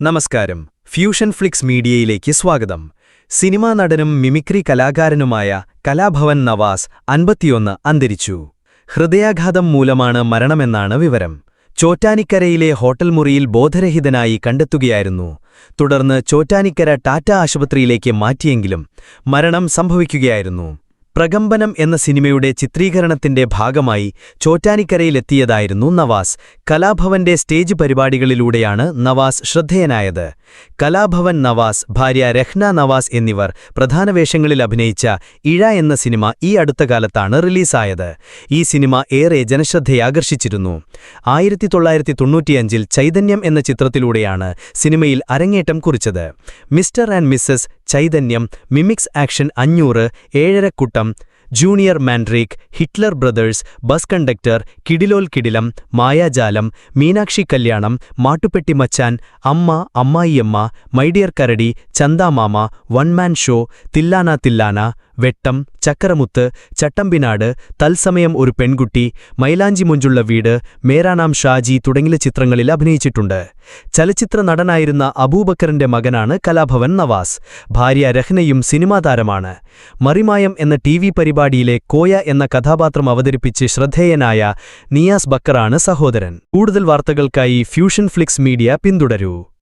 നമസ്കാരം. Fusion Flix മീഡിയയിലേക്ക് സ്വാഗതം. സിനിമാ നടനും മിമിക്രി കലാകാരനുമായ കലാഭവൻ നവാസ് അൻപത്തിയൊന്ന് അന്തരിച്ചു. ഹൃദയാഘാതം മൂലമാണ് മരണമെന്നാണ് വിവരം. ചോറ്റാനിക്കരയിലെ ഹോട്ടൽ മുറിയിൽ ബോധരഹിതനായി കണ്ടെത്തുകയായിരുന്നു. തുടർന്ന് ചോറ്റാനിക്കര ടാറ്റ ആശുപത്രിയിലേക്ക് മാറ്റിയെങ്കിലും മരണം സംഭവിക്കുകയായിരുന്നു. പ്രകമ്പനം എന്ന സിനിമയുടെ ചിത്രീകരണത്തിന്റെ ഭാഗമായി ചോറ്റാനിക്കരയിലെത്തിയതായിരുന്നു നവാസ്. കലാഭവന്റെ സ്റ്റേജ് പരിപാടികളിലൂടെയാണ് നവാസ് ശ്രദ്ധേയനായത്. കലാഭവൻ നവാസ് ഭാര്യ രഹ്ന നവാസ് എന്നിവർ പ്രധാന വേഷങ്ങളിൽ അഭിനയിച്ച ഇഴ എന്ന സിനിമ ഈ അടുത്ത കാലത്താണ് റിലീസായത്. ഈ സിനിമ ഏറെ ജനശ്രദ്ധയാകർഷിച്ചിരുന്നു ആയിരത്തി തൊള്ളായിരത്തി തൊണ്ണൂറ്റിയഞ്ചിൽ ചൈതന്യം എന്ന ചിത്രത്തിലൂടെയാണ് സിനിമയിൽ അരങ്ങേറ്റം കുറിച്ചത്. Mr and Mrs Chaithanyam mimics action അഞ്ഞൂറ് Ezharakoottam junior mandrake Hitler brothers bus conductor Kidilol Kidilam Mayajalam Meenakshi കല്യാണം മാട്ടുപ്പെട്ടി മച്ചാൻ Amma Ammayiyamma my dear Karadi Chandamama one man show Thillana Thillana Vettam Chakkaramuthu Chattambinadu Thalsamayam Oru Penkutty മൈലാഞ്ചി മുഞ്ചുള്ള വീട് മേരാനാം ഷാജി തുടങ്ങിയ ചിത്രങ്ങളിൽ അഭിനയിച്ചിട്ടുണ്ട്. ചലച്ചിത്ര നടനായിരുന്ന അബൂബക്കറിന്റെ മകനാണ് കലാഭവൻ നവാസ്. ഭാര്യ രഹ്നയും സിനിമാതാരമാണ് മറിമായം എന്ന ടി വി പരിപാടിയിലെ കോയ എന്ന കഥാപാത്രം അവതരിപ്പിച്ച് ശ്രദ്ധേയനായ നിയാസ് ബക്കറാണ് സഹോദരൻ. കൂടുതൽ വാർത്തകൾക്കായി ഫ്യൂഷൻ ഫ്ലിക്സ് മീഡിയ പിന്തുടരൂ.